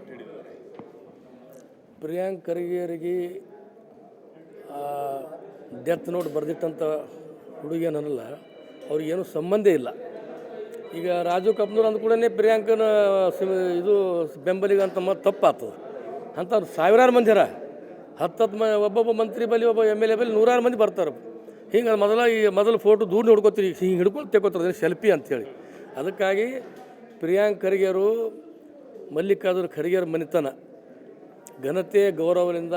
ಪಟ್ಟು ಹಿಡಿದಿದ್ದಾರೆ ಪ್ರಿಯಾಂಕ್ ಖರ್ಗೆಯವರಿಗೆ ಡೆತ್ ನೋಟ್ ಬರೆದಿಟ್ಟಂಥ ಹುಡುಗಿಯನಲ್ಲ ಅವ್ರಿಗೇನು ಸಂಬಂಧ ಇಲ್ಲ. ಈಗ ರಾಜು ಕಪ್ನೂರ್ ಅಂದ ಕೂಡ ಪ್ರಿಯಾಂಕನ ಇದು ಬೆಂಬಲಿಗ ಅಂತ ಮತ್ತೆ ತಪ್ಪಾಗ್ತದೆ ಅಂಥವ್ರು ಸಾವಿರಾರು ಮಂದಿ ಅರ ಹತ್ತತ್ತು ಮ ಒಬ್ಬೊಬ್ಬ ಮಂತ್ರಿ ಬಲಿ ಒಬ್ಬ ಎಂ ಎಲ್ ಎ ಬಲಿ ನೂರಾರು ಮಂದಿ ಬರ್ತಾರೆ. ಹಿಂಗೆ ಮೊದಲ ಈ ಮೊದಲು ಫೋಟೋ ದೂರ ನೋಡ್ಕೋತೀರಿ ಹಿಂಗೆ ಹಿಡ್ಕೊಂಡು ತೆಗೋತಾರೆ ಸೆಲ್ಫಿ ಅಂತೇಳಿ. ಅದಕ್ಕಾಗಿ ಪ್ರಿಯಾಂಕ್ ಖರ್ಗೆಯವರು ಮಲ್ಲಿಕಾರ್ಜುನ ಖರ್ಗೆಯವ್ರ ಮನೆತನ, ಘನತೆ, ಗೌರವದಿಂದ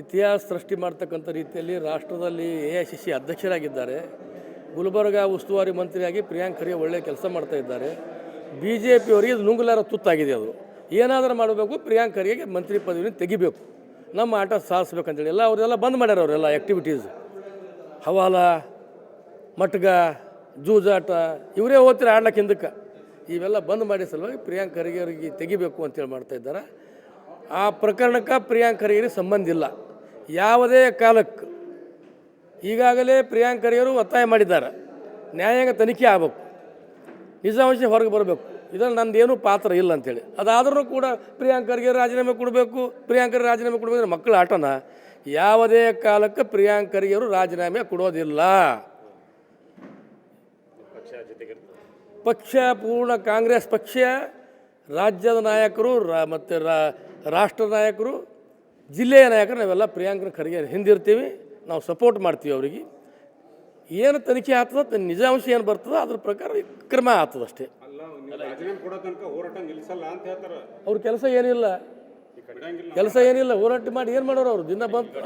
ಇತಿಹಾಸ ಸೃಷ್ಟಿ ಮಾಡ್ತಕ್ಕಂಥ ರೀತಿಯಲ್ಲಿ ರಾಷ್ಟ್ರದಲ್ಲಿ ಎ ಐ ಸಿ ಸಿ ಅಧ್ಯಕ್ಷರಾಗಿದ್ದಾರೆ. ಗುಲ್ಬರ್ಗ ಉಸ್ತುವಾರಿ ಮಂತ್ರಿಯಾಗಿ ಪ್ರಿಯಾಂಕ್ ಖರ್ಗೆ ಒಳ್ಳೆಯ ಕೆಲಸ ಮಾಡ್ತಾ ಇದ್ದಾರೆ. ಬಿ ಜೆ ಪಿಯವರಿಗೆ ಇದು ನುಂಗುಲಾರ ತುತ್ತಾಗಿದೆ ಅದು. ಏನಾದರೂ ಮಾಡಬೇಕು, ಪ್ರಿಯಾಂಕ್ ಖರ್ಗೆಗೆ ಮಂತ್ರಿ ಪದವಿನ ತೆಗಿಬೇಕು. ನಮ್ಮ ಆಟ ಸಾಧಿಸ್ಬೇಕಂತೇಳಿ ಎಲ್ಲ ಅವರೆಲ್ಲ ಬಂದ್ ಮಾಡ್ಯಾರ ಅವರೆಲ್ಲ ಆ್ಯಕ್ಟಿವಿಟೀಸ್ ಹವಾಲ ಮಟ್ಗ ಜೂಜಾಟ, ಇವರೇ ಓದ್ತಾರೆ ಆಡ್ಲಕ್ಕೆ ಹಿಂದಕ್ಕೆ? ಇವೆಲ್ಲ ಬಂದ್ ಮಾಡಿ ಸಲುವಾಗಿ ಪ್ರಿಯಾಂಕ್ ಖರ್ಗೆ ಅವರಿಗೆ ತೆಗಿಬೇಕು ಅಂತೇಳಿ ಮಾಡ್ತಾ ಇದ್ದಾರೆ. ಆ ಪ್ರಕರಣಕ್ಕೆ ಪ್ರಿಯಾಂಕ್ ಖರ್ಗೆ ಸಂಬಂಧ ಇಲ್ಲ. ಯಾವುದೇ ಕಾಲಕ್ಕೆ ಈಗಾಗಲೇ ಪ್ರಿಯಾಂಕ್ ಖರ್ಗೆಯವರು ಒತ್ತಾಯ ಮಾಡಿದ್ದಾರೆ. ನ್ಯಾಯಾಂಗ ತನಿಖೆ ಆಗಬೇಕು. ನಿಜಾಂಶ ಹೊರಗೆ ಬರಬೇಕು. ಇದರಲ್ಲಿ ನಂದೇನು ಪಾತ್ರ ಇಲ್ಲ ಅಂತೇಳಿ ಅದಾದರೂ ಕೂಡ ಪ್ರಿಯಾಂಕ್ ಖರ್ಗೆ ರಾಜೀನಾಮೆ ಕೊಡಬೇಕು. ಪ್ರಿಯಾಂಕ್ ಖರ್ಗೆ ರಾಜೀನಾಮೆ ಕೊಡಬೇಕು ಮಕ್ಕಳ ಆಟನ. ಯಾವುದೇ ಕಾಲಕ್ಕೆ ಪ್ರಿಯಾಂಕ್ ಖರ್ಗೆಯವರು ರಾಜೀನಾಮೆ ಕೊಡೋದಿಲ್ಲ ಪಕ್ಷ ಜೊತೆಗಿರ್ತದೆ ಪಕ್ಷ ಪೂರ್ಣ ಕಾಂಗ್ರೆಸ್ ಪಕ್ಷ ರಾಜ್ಯದ ನಾಯಕರು ರಾ ಮತ್ತು ರಾ ರಾಷ್ಟ್ರ ನಾಯಕರು ಜಿಲ್ಲೆಯ ನಾಯಕರು ನಾವೆಲ್ಲ ಪ್ರಿಯಾಂಕನ ಖರ್ಗೆ ಹಿಂದಿರ್ತೀವಿ ನಾವು ಸಪೋರ್ಟ್ ಮಾಡ್ತೀವಿ ಅವರಿಗೆ. ಏನು ತನಿಖೆ ಆಗ್ತದ ನಿಜಾಂಶ ಏನು ಬರ್ತದೆ ಅದ್ರ ಪ್ರಕಾರ ಕ್ರಮ ಆಗ್ತದೆ ಅಷ್ಟೇ. ಅಲ್ಲ ನೀವು ರಾಜೀನಾಮೆ ಕೊಡೋ ಹೋರಾಟ ನಿಲ್ಲಿಸಲ್ಲ ಅಂತ ಹೇಳ್ತಾರ. ಅವ್ರ ಕೆಲಸ ಏನಿಲ್ಲ. ಕೆಲಸ ಏನಿಲ್ಲ ಹೋರಾಟ ಮಾಡಿ ಏನು ಮಾಡೋರು ಅವರು? ದಿನ ಬಂದು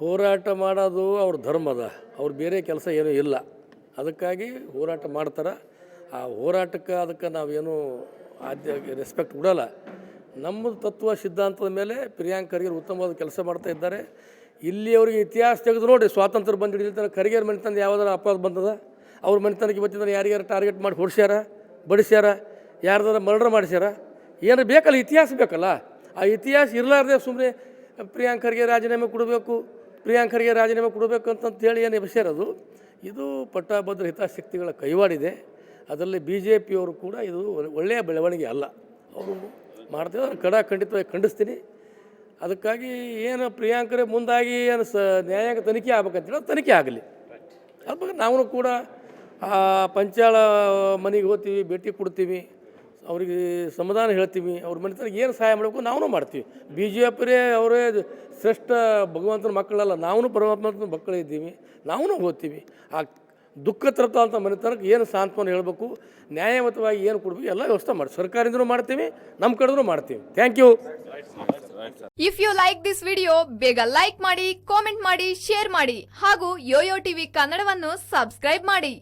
ಹೋರಾಟ ಮಾಡೋದು ಅವ್ರ ಧರ್ಮದ ಅವ್ರು ಬೇರೆ ಕೆಲಸ ಏನೂ ಇಲ್ಲ. ಅದಕ್ಕಾಗಿ ಹೋರಾಟ ಮಾಡ್ತಾರೆ. ಆ ಹೋರಾಟಕ್ಕೆ ಅದಕ್ಕೆ ನಾವೇನು ಆದ್ಯ ರೆಸ್ಪೆಕ್ಟ್ ಕೊಡಲ್ಲ ನಮ್ಮ ತತ್ವ ಸಿದ್ಧಾಂತದ ಮೇಲೆ ಪ್ರಿಯಾಂಕ್ ಖರ್ಗೆ ಉತ್ತಮವಾದ ಕೆಲಸ ಮಾಡ್ತಾ ಇದ್ದಾರೆ. ಇಲ್ಲಿ ಅವರಿಗೆ ಇತಿಹಾಸ ತೆಗೆದು ನೋಡಿ, ಸ್ವಾತಂತ್ರ್ಯ ಬಂದು ಹಿಡಿತಾರೆ ಖರ್ಗೆಯವ್ರ ಮನೆತನ ಯಾವ್ದಾರ ಅಪವಾದ ಬಂದದ? ಅವ್ರ ಮನೆತನಕ್ಕೆ ಇವತ್ತಿನ ಯಾರಿಗಾರ ಟಾರ್ಗೆಟ್ ಮಾಡಿ ಹೊಡ್ಸ್ಯಾರ? ಬಡಿಸ್ಯಾರ? ಯಾರ್ದಾರ ಮರ್ಡರ್ ಮಾಡಿಸ್ಯಾರ? ಏನು ಬೇಕಲ್ಲ, ಇತಿಹಾಸ ಬೇಕಲ್ಲ. ಆ ಇತಿಹಾಸ ಇರಲಾರ್ದೆ ಸುಮ್ಮನೆ ಪ್ರಿಯಾಂಕ್ ಖರ್ಗೆ ರಾಜೀನಾಮೆ ಕೊಡಬೇಕು. ಪ್ರಿಯಾಂಕ್ ರಾಜೀನಾಮೆ ಕೊಡಬೇಕು ಅಂತಂತೇಳಿ ಏನು ಎಬ್ಸಿರೋದು ಇದು ಪಟ್ಟಾಭದ್ರ ಹಿತಾಸಕ್ತಿಗಳ ಕೈವಾಡಿದೆ. ಅದರಲ್ಲಿ ಬಿ ಜೆ ಪಿಯವರು ಕೂಡ ಇದು ಒಳ್ಳೆಯ ಬೆಳವಣಿಗೆ ಅಲ್ಲ. ಅವರು ಮಾಡ್ತಿದ್ದಾರೆ ಕಡ ಖಂಡಿತವಾಗಿ ಖಂಡಿಸ್ತೀನಿ. ಅದಕ್ಕಾಗಿ ಏನು ಪ್ರಿಯಾಂಕರೇ ಮುಂದಾಗಿ ಏನು ಸ ನ್ಯಾಯಾಂಗ ತನಿಖೆ ಆಗ್ಬೇಕಂತೇಳಿ ತನಿಖೆ ಆಗಲಿ. ಅದ್ರ ನಾವು ಕೂಡ ಆ ಪಂಚಾಳ ಮನೆಗೆ ಹೋಗ್ತೀವಿ, ಭೇಟಿ ಕೊಡ್ತೀವಿ. ಅವ್ರಿಗೆ ಸಮಾಧಾನ ಹೇಳ್ತೀವಿ, ಅವ್ರ ಮನೆತನಕ್ಕೆ ಏನು ಸಹಾಯ ಮಾಡಬೇಕು ನಾವು ಮಾಡ್ತೀವಿ. ಬಿ ಜೆ ಪಿರೇ ಅವರೇ ಶ್ರೇಷ್ಠ ಭಗವಂತನ ಮಕ್ಕಳಲ್ಲ ನಾವು ಪರಮಾತ್ಮನ ಮಕ್ಕಳೇ ಇದ್ದೀವಿ ನಾವು ಹೋಗ್ತೀವಿ ಆ ದುಃಖ ತರತಂಥ ಮನೆತನಕ್ಕೆ ಏನು ಸಾಂತ್ವನ ಹೇಳಬೇಕು ನ್ಯಾಯಯುತವಾಗಿ ಏನು ಕೊಡಬೇಕು, ಎಲ್ಲ ವ್ಯವಸ್ಥೆ ಮಾಡಿ ಸರ್ಕಾರದಿಂದಲೂ ಮಾಡ್ತೀವಿ, ನಮ್ಮ ಕಡೆದ್ರೂ ಮಾಡ್ತೀವಿ. Thank you if you like this video ಬೇಗ ಲೈಕ್ ಮಾಡಿ ಕಾಮೆಂಟ್ ಮಾಡಿ ಶೇರ್ ಮಾಡಿ, ಹಾಗೂ ಯೋಯೋ ಟಿವಿ ಕನ್ನಡವನ್ನು ಸಬ್ಸ್ಕ್ರೈಬ್ ಮಾಡಿ.